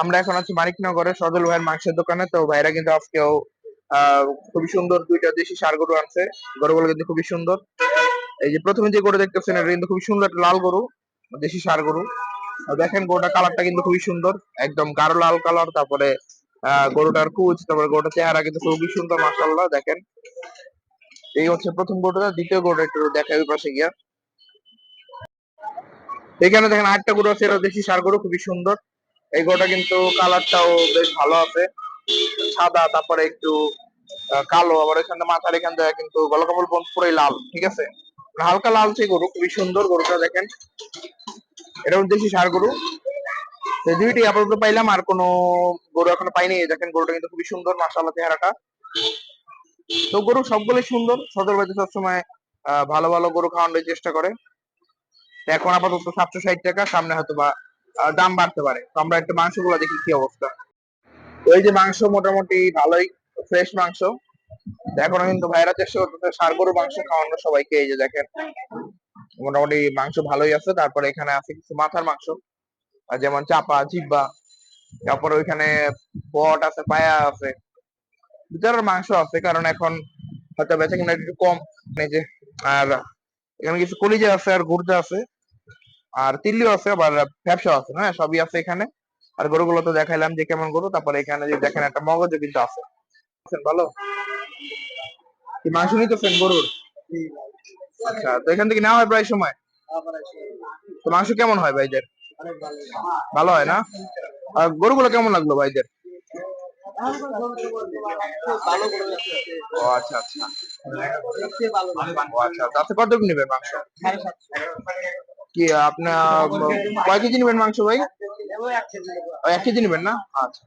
আমরা এখন আছি মানিকনগরে সজল ভাইয়ের মাংসের দোকানে, তো ভাইরা কিন্তু আজকেও খুবই সুন্দর দুইটা দেশি সার গরু আনছে। গরুগুলো কিন্তু খুবই সুন্দর। এই যে প্রথমে যে গরু দেখতেছেন, এটা কিন্তু খুবই সুন্দর একটা লাল গরু, দেশি সার গরু। দেখেন গরুটার কালারটা কিন্তু খুবই সুন্দর, একদম গাঢ় লাল কালার, তারপরে গরুটার কুচ তারপরে গরুটার চেহারা কিন্তু খুবই সুন্দর মাসাল্লাহ দেখেন। এই হচ্ছে প্রথম গরুটা, দ্বিতীয় গরুটা একটু দেখাই পাশে গিয়া। এখানে দেখেন আরেকটা গরু আছে, এটা দেশি সার গরু, খুবই সুন্দর। এই গরুটা কিন্তু কালারটাও বেশ ভালো আছে। সাদা, তারপরে একটু কালো, আবার এখানে মাথার এখান থেকে কিন্তু পর্যন্ত পুরোই লাল, ঠিক আছে? হালকা লাল সেই গরু, খুবই সুন্দর গরুটা দেখেন। এটা দেশি সার গরু। দুইটি আপাতত পাইলাম, আর কোনো গরু এখনও পাইনি। দেখেন গরুটা কিন্তু খুবই সুন্দর মাসাল্লাহ চেহারাটা। তো গরু সবগুলোই সুন্দর, সদর বাড়িতে সবসময় ভালো ভালো গরু খাওয়ানোর চেষ্টা করে। এখন আপাতত সাতশো ষাট টাকা, সামনে হয়তো বা দাম বাড়তে পারে। তো আমরা একটু মাংসগুলো দেখি কি অবস্থা। এই যে মাংস মোটামুটি ভালোই ফ্রেশ মাংস। এখনও কিন্তু ভাইরা চেষ্টা করতেছে সার গরু মাংস খাওয়ানো সবাইকে। এই যে দেখেন, মোটামুটি মাংস ভালোই আছে। তারপরে এখানে আছে কিছু মাথার মাংস। যেমন চাপা, জিব্বা, তারপরে ওইখানে বট আছে, পায়া আছে। ভিতরের মাংস আছে, কারণ এখন হয়তো বেচা কিনা একটু কম। এই যে, আর এখানে কিছু কলিজা আছে আর গুর্দা আছে। আর তিল্লিও আছে, আবার ব্যবসা আছে হ্যাঁ সবই আছে এখানে। আর গরুগুলো তো দেখাইলাম যে কেমন গরু, তারপরে এখানে যে দেখেন একটা মগজও কিন্তু আছে। ভালো? কি মাংস নিতেছেন গরুর? আচ্ছা তো এখান থেকে নেওয়া হয় প্রায় সময়? তো মাংস কেমন হয় ভাইদের? ভালো হয় না? আর গরুগুলো কেমন লাগল ভাইদের? আচ্ছা আচ্ছা। আচ্ছা আচ্ছা। আচ্ছা কত নেবেন মাংস? কি আপনার কয় কেজি নেবেন মাংস ভাই? এক কেজি নেবেন না? আচ্ছা।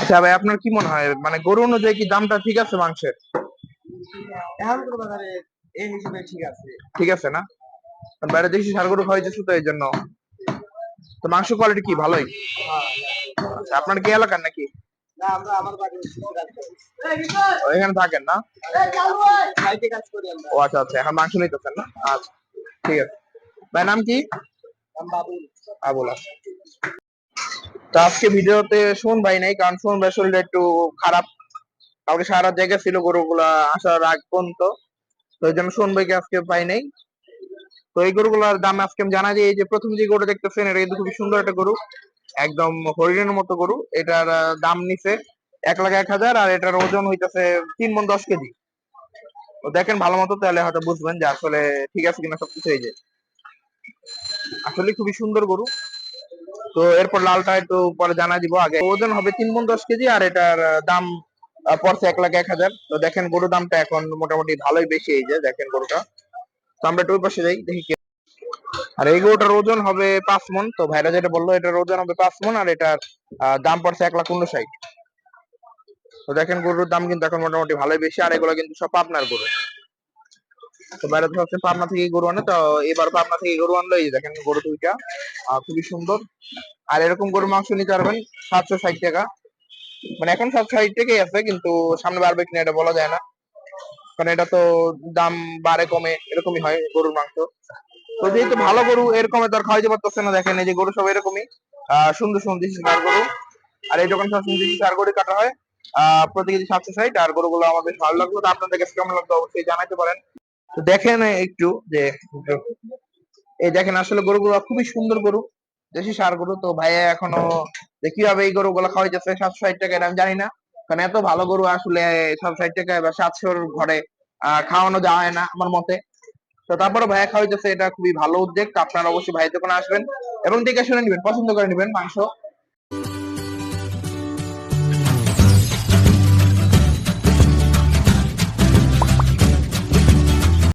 আচ্ছা ভাই আপনার কি মনে হয়? মানে গরু অনুযায়ী কি দামটা ঠিক আছে মাংসের? ঠিক আছে। ঠিক আছে না? বাইরে দেশি সার গরু খাওয়াইতেছে তো এই জন্য তো মাংস কোয়ালিটি কি? ভালোই? আচ্ছা আপনার কি এলাকার নাকি? এখানে থাকেন না? ও আচ্ছা আচ্ছা এখন মাংস নিতেছেন না? আচ্ছা ঠিক আছে। ভাই নাম কি? আবুল তো আজকে ভিডিওতে শোন ভাই নাই কারণ শোন ভাই শরীরটা একটু খারাপ। কালকে সারা জায়গা ছিল গরুগুলা আসার আগ পর্যন্ত। তো এই জন্য শোন ভাইকে আজকে পাই নাই। তো এই গরুগুলার দাম আজকে আমি জানা যে এই যে প্রথম যে গরু দেখতেছেন এটা কিন্তু খুবই সুন্দর একটা গরু। একদম হরিণের মতো গরু। এটার দাম নিছে এক লাখ এক হাজার আর এটার ওজন হইতেছে তিন মন দশ কেজি। তো দেখেন ভালো মতো তাহলে হয়তো বুঝবেন যে আসলে ঠিক আছে কিনা সবকিছু এই যে। আসলে খুবই সুন্দর গরু। তো এরপর লালটা একটু পরে জানা দিব আগে। ওজন হবে তিন মন দশ কেজি আর এটার দাম পড়ছে এক লাখ এক হাজার। তো দেখেন গরুর দামটা এখন মোটামুটি ভালোই বেশি এই যে, দেখেন গরুটা। তো আমরা একটু পাশে যাই, দেখি আর এই গরুটার ওজন হবে পাঁচ মন। তো ভাইরা যেটা বলল, এটার ওজন হবে পাঁচ মন আর এটার দাম পড়ছে এক লাখ উনষাট। তো দেখেন গরুর দাম কিন্তু এখন মোটামুটি ভালোই বেশি, আর এগুলো কিন্তু সব পাবনার গরু। তো বাইরে তো হচ্ছে পাবনা থেকে গরু আনে, তো এবার পাবনা থেকে গরু আনলো। এই দেখেন গরু দুইটা খুবই সুন্দর। আর এরকম গরুর মাংস নিতে পারবেন সাতশো ষাট টাকা। মানে এখন সাতশো ষাট টাকাই আছে, কিন্তু সামনে বাড়বে কিনা এটা বলা যায় না। কারণ এটা তো দাম বাড়ে, কমে, এরকমই হয় গরুর মাংস। তো যেহেতু ভালো গরু এরকম আর খাওয়াইতে পারতেছে না, দেখেন এই যে গরু সব এরকমই। সুন্দর সুন্দর সার গরু। আর এই দোকান সব দেশি সার গরু কাটা হয়। আহ, প্রতি কেজি সাতশো ষাট, আর গরুগুলো আমার বেশ ভালো লাগল। তো আপনাদের কাছে কেমন লাগল অবশ্যই জানাতে পারেন। তো দেখেন একটু যে, এই দেখেন আসলে গরুগুলো খুবই সুন্দর গরু, দেশি সার গরু। তো ভাইয়া এখনও যে কীভাবে এই গরুগুলো খাওয়াইতেছে সাতশো ষাট টাকা আমি জানি না। কারণ এত ভালো গরু আসলে সাতশো ষাট টাকায় বা সাতশোর ঘরে খাওয়ানো যায় না আমার মতে। তো তারপরে ভাইয়া খাওয়াইতেছে, এটা খুবই ভালো উদ্যোগ। আপনারা অবশ্যই ভাইয়ের দোকানে আসবেন এবং দেখে শুনে নিবেন, পছন্দ করে নিবেন মাংস।